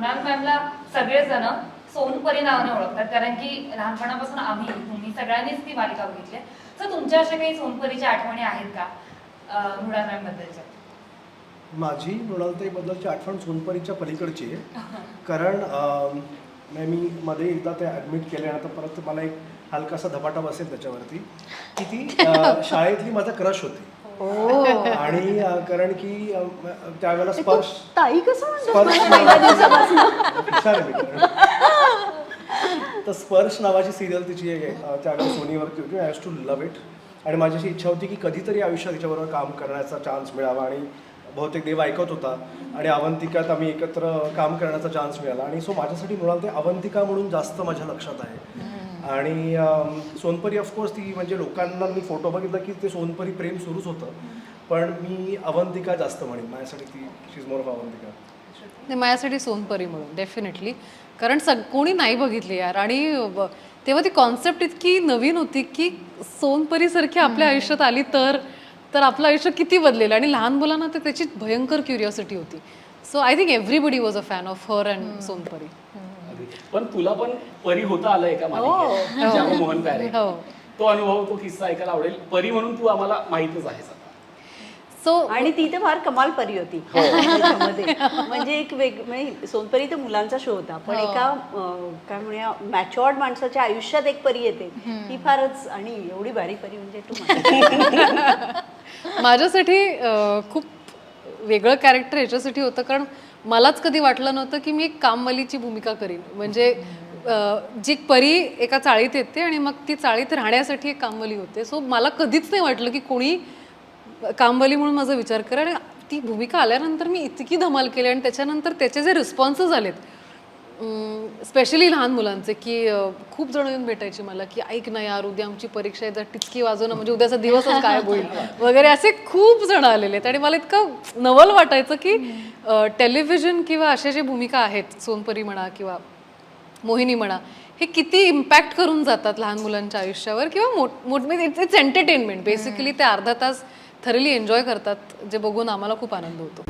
मृणाल मॅमला सगळेजण सोनपरी नावाने ओळखतात कारण की लहानपणापासून आम्ही तुम्ही सगळ्यांनीच ती मालिका बघितली. तर तुमच्या अशा काही सोनपरीच्या आठवणी आहेत का मृणाल मॅम बद्दलच्या माझी मृणालताईबद्दलची आठवण सोनपरीच्या पलीकडची आहे. कारण नाही, मी मध्ये एकदा ते ॲडमिट केल्यानंतर परत मला एक हलकासा धपाटा बसेल त्याच्यावरती की ती शाळेतली माझा क्रश होती. आणि अ, कारण की अ, म- त्यावेळेला स्पर्श ताई कसं म्हणतो स्पर्श हुशार आहे. तर स्पर्श नावाची सिरियल तिची आहे अ, त्यावेळेला सोनीवरती होती I has to love it आणि माझी अशी इच्छा होती की कधीतरी आयुष्यात तिच्याबरोबर काम करण्याचा चान्स मिळावा आणि बहुतेक देव ऐकत होता. आणि अवंतिकात आम्ही एकत्र काम करण्याचा चान्स मिळाला. आणि सो माझ्यासाठी म्हणाल ते अवंतिका म्हणून जास्त माझ्या लक्षात आहे. आणि सोनपरी ऑफकोर्स ती म्हणजे लोकांना मी फोटो बघितला की ते सोनपरी प्रेम सुरूच होतं. पण मी अवंतिका जास्त म्हणेन. माझ्यासाठी ती she is more of Avantika. नाही माझ्यासाठी सोनपरी म्हणून डेफिनेटली कारण सग कोणी नाही बघितली यार. आणि ब- तेव्हा ती कॉन्सेप्ट इतकी नवीन होती की सोनपरीसारखी आपल्या आयुष्यात आली तर तर आपलं आयुष्य किती बदलेलं? आणि लहान मुलांना तर त्याची भयंकर क्युरिओसिटी होती. So I think everybody was a fan of her and Sonpari. पण तुला पण परी होता आलंय का मालिकेत जेव्हा मोहन प्यारे हो. तो अनुभव तो किस्सा ऐकायला आवडेल. परी म्हणून तू आम्हाला माहितच आहेस आता. सो आणि ती तर फार कमाल परी होती. त्याच्यामध्ये. म्हणजे एक वेग म्हणजे सोनपरी तर मुलांचा शो होता पण एका काय म्हणूया मॅच्युअर्ड माणसाच्या आयुष्यात एक परी येते. ती फारच आणि एवढी भारी परी म्हणजे तू माझ्यासाठी खूप वेगळं कॅरेक्टर याच्यासाठी होतं कारण मलाच कधी वाटलं नव्हतं की मी एक कामवालीची भूमिका करीन. म्हणजे जी परी एका चाळीत येते आणि मग ती चाळीत राहण्यासाठी एक कामवाली होते. सो मला कधीच नाही वाटलं की कोणी कामवाली म्हणून माझा विचार करेल. आणि ती भूमिका आल्यानंतर मी इतकी धमाल केली आणि त्याच्यानंतर त्याचे जे रिस्पॉन्सेस आलेत स्पेशली लहान मुलांचे की खूप जण येऊन भेटायचे मला की ऐक ना यार उद्या आमची परीक्षा आहे जर टिचकी वाजवणं म्हणजे उद्याचा दिवसच काय होईल? वगैरे असे खूप जण आलेले आहेत. आणि मला इतकं नवल वाटायचं की टेलिव्हिजन किंवा अशा ज्या भूमिका आहेत सोनपरी म्हणा किंवा मोहिनी म्हणा हे किती इम्पॅक्ट करून जातात लहान मुलांच्या आयुष्यावर किंवा मोठ मोठ इट्स एंटरटेनमेंट बेसिकली ते अर्धा तास थरली एन्जॉय करतात जे बघून आम्हाला खूप आनंद होतो.